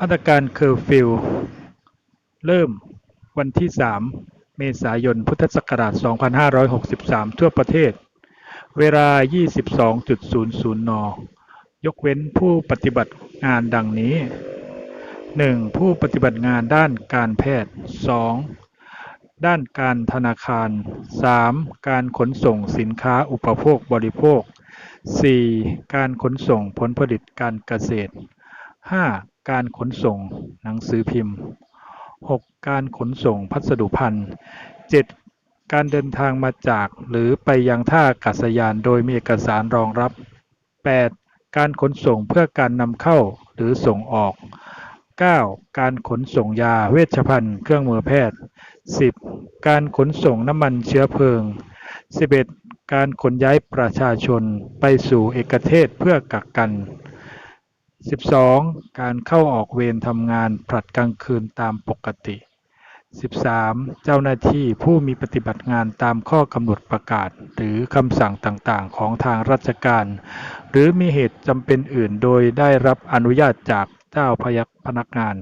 มาตรการเคอร์ฟิวเริ่มวันที่ 3 เมษายน พุทธศักราช 2563 ทั่วประเทศ เวลา 22.00 น ยกเว้นผู้ปฏิบัติงานดังนี้ 1. ผู้ปฏิบัติงานด้านการแพทย์ 2. ด้านการธนาคาร 3. การขนส่งสินค้าอุปโภคบริโภค 4. การขนส่งผลผลิตการเกษตร 5. การขนส่งหนังสือพิมพ์ 6. การขนส่งพัสดุภัณฑ์ 7. การเดินทางมาจากหรือไปยังท่าอากาศยานโดยมีเอกสารรองรับ 8. การขนส่งเพื่อการนำเข้าหรือส่งออก 9. การขนส่งยาเวชภัณฑ์ เครื่องมือแพทย์ 10. การขนส่งน้ำมันเชื้อเพลิง 11. การขนย้ายประชาชนไปสู่เอกเทศเพื่อกักกัน 12. การเข้าออกเวรทำงานผลัดกลางคืนตามปกติ 13. เจ้าหน้าที่ผู้มีปฏิบัติงานตามข้อกำหนดประกาศ หรือคำสั่งต่างๆ ของทางราชการ หรือมีเหตุจำเป็นอื่นโดยได้รับอนุญาตจากเจ้าพนักงาน